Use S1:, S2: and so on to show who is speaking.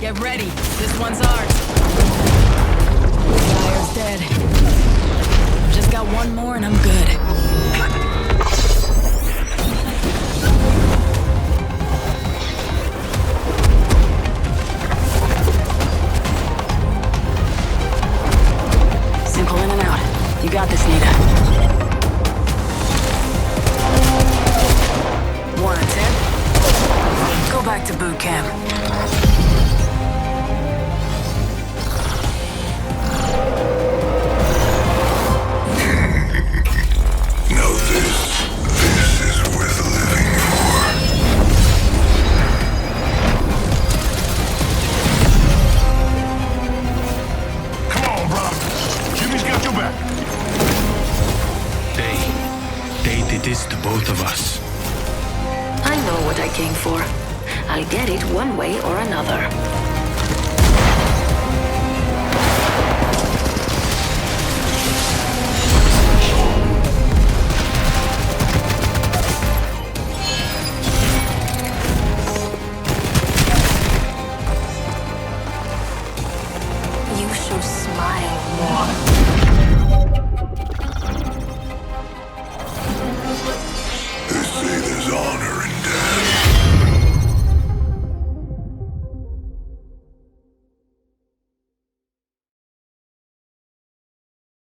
S1: Get ready. This one's ours. Dyer's dead. I just got one more and I'm good. Simple in and out. You got this, Nita. Ten. Go back to boot camp.
S2: They did this to both of us.
S3: I know what I came for. I'll get it one way or another. You should smile more.